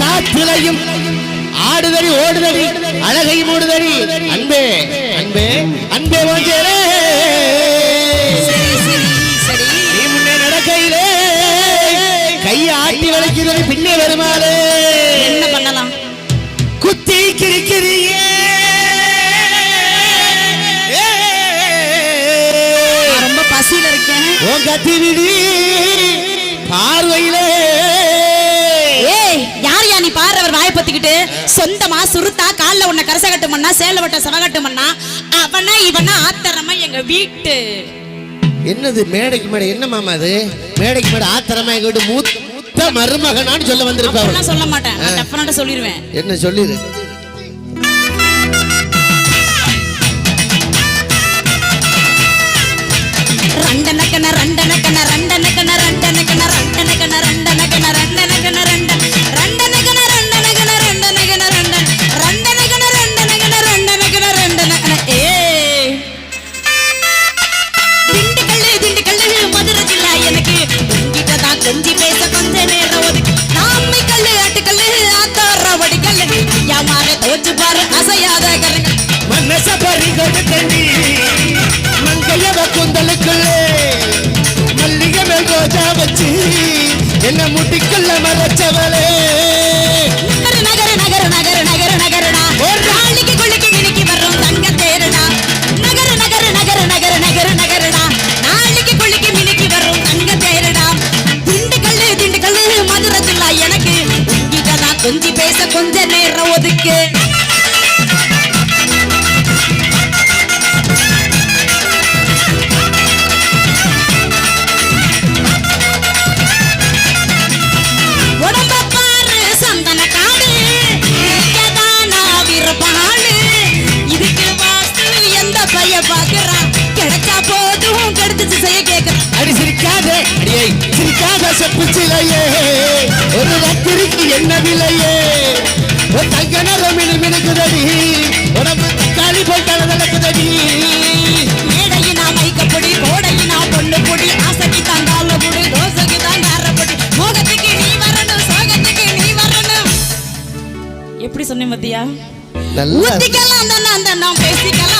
காத்திலையும் ஆடுதடி ஓடுதடி அழகை மூடுதடி அன்பே அன்பே அன்பே சரி நீ முன்னே நடக்கையிலே. கையை ஆட்டி வளைக்குதடி பின்னே வருமாறு என்ன பண்ணலாம்? குத்தி கிரிக்கிறியே ரொம்ப பசியில இருக்கேன். உன் கத்தி விடி பார்வையிலே. பத்திக்கிட்டு சொந்தமா சுருத்தா கால்ல உன்னை கரச கட்டு மண்ணா சேல வட்ட சவகட்டு மண்ணா அவனா இவனா ஆத்தரமா எங்க வீட்டு. என்னது மேடைக்கு மேடை? என்ன மாமா அது? மேடைக்கு மேடை ஆத்திரமா எங்க வீட்டு மூத்த மருமகனான்னு சொல்ல வந்திருப்பா அவள். அப்படிலாம் சொல்ல மாட்டேன். சொல்லிடுவேன் என்ன சொல்லிடு ரோஜா வச்சு என்ன முட்டிக்குள்ள மறைச்சவளே? நகர நகர நகர நகர நகர நகரடா. ஒரு நாளைக்கு குளிக்கு மினிக்கு வர்றோம் தங்க தேரடா நகர நகர நகர நகர நகர நகரடா. நாளைக்கு குளிக்கு மினிக்கு வர்றோம் தங்க தேரடா மதுரை ஜில்லா எனக்கு. உங்கிட்ட நான் கொஞ்சி பேச கொஞ்ச நேரம் ஒதுக்கு. சிரிக்காத செப்பு சிலையே ஒரு ரத்திரிக்கு என்ன விலையே? ஒரு தங்க மினு மினுக்குதடி. உடம்பு தக்காளி போல் தலை நடக்குதடி மேடையினா மைக்கப்பொடி கோடையினா பொண்ணு பொடி ஆசைக்கு தாண்டால பொடி தோசைக்கு தான் காரப்பொடி. மோகத்துக்கு நீ வரணும் சோகத்துக்கு நீ வரணும். எப்படி சொன்னேன் மத்தியா ஊத்திக்கலாம் தானே அந்த நாம் பேசிக்கலாம்.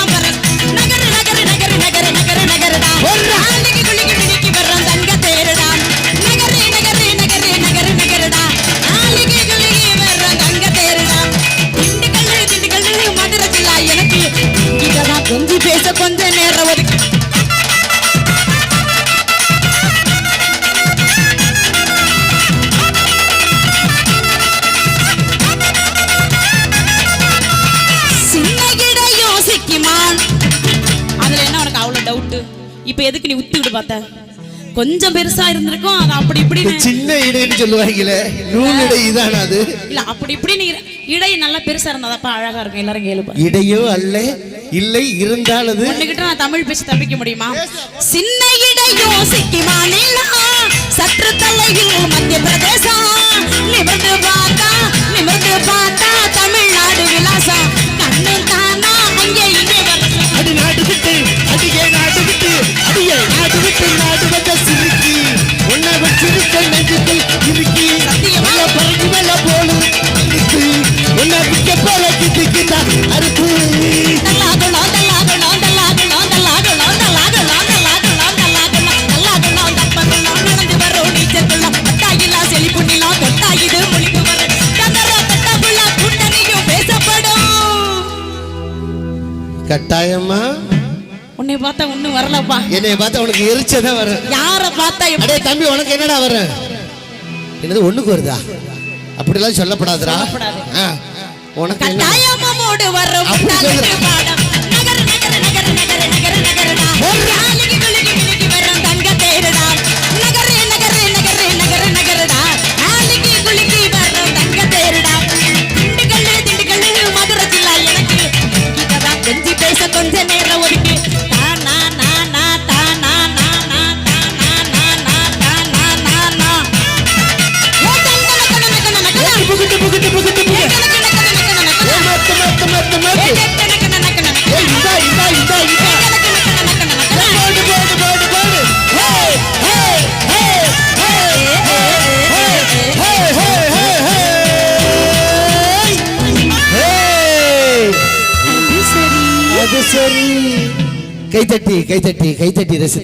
இப்போ எதுக்கு நீ உத்துக்கிட்டு பார்த்த? கொஞ்சம் பெருசா இருந்திருக்கும் அது அப்படி இப்படி சின்ன இடைன்னு சொல்லுவாங்களே நூல் இடை இதான அது? இல்ல அப்படி இப்படி நீ இடை நல்லா பெருசா இருந்தாதப்பா அழகா இருக்கும் எல்லாரும் கேளுப்பா இடையோ அல்ல இல்லை இருந்தால் அது? உன்கிட்ட நான் தமிழ் பேசி தப்பிக்க முடியுமா? சின்ன இடை யோசிக்குமானிலா சற்று தலையில் மத்திய பிரதேசம் நிமிர்ந்து பார்த்தா நிமிர்ந்து பார்த்தா மக்கள் நெஞ்சுக்கு இருக்கு மேல பறக்கு மேல போலும். இருக்கு என்ன விக்க போல கிட்டிக்கிட்டா அறுப்பு கட்டாயமா? உன்னை பார்த்தா ஒண்ணும் வரலப்பா. என்னைய பார்த்தா உனக்கு எரிச்சதான் வரும் யார பார்த்தா அடே தம்பி உனக்கு என்னடா வரும் என்னது ஒண்ணுக்கு வருதா? அப்படிலாம் சொல்லப்படாதுடா. உனக்கு கட்டாயமோடு வரும் சரி. கைத்தட்டி கைத்தட்டி கைத்தட்டி ரசி